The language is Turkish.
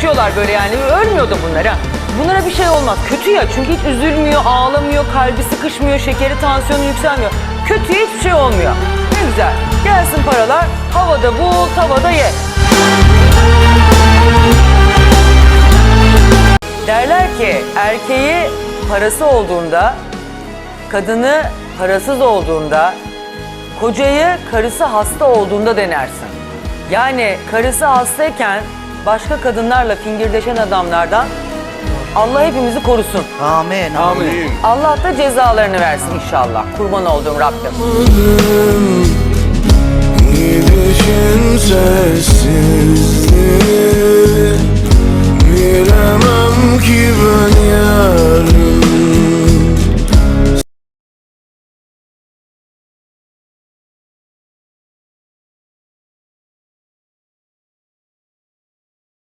yaşıyorlar böyle yani. Ölmüyor da bunlar ha. Bunlara bir şey olmaz. Kötü ya çünkü hiç üzülmüyor, ağlamıyor, kalbi sıkışmıyor, şekeri, tansiyonu yükselmiyor. Kötüye hiçbir şey olmuyor. Ne güzel. Gelsin paralar, havada bul, tavada ye. Derler ki erkeği parası olduğunda, kadını parasız olduğunda, kocayı karısı hasta olduğunda denersin. Yani karısı hastayken başka kadınlarla fingirdeşen adamlardan Allah hepimizi korusun. Amin. Amin. Allah da cezalarını versin inşallah. Kurban olduğum Rabbim. Gidişin sessizliği Bilemem ki ben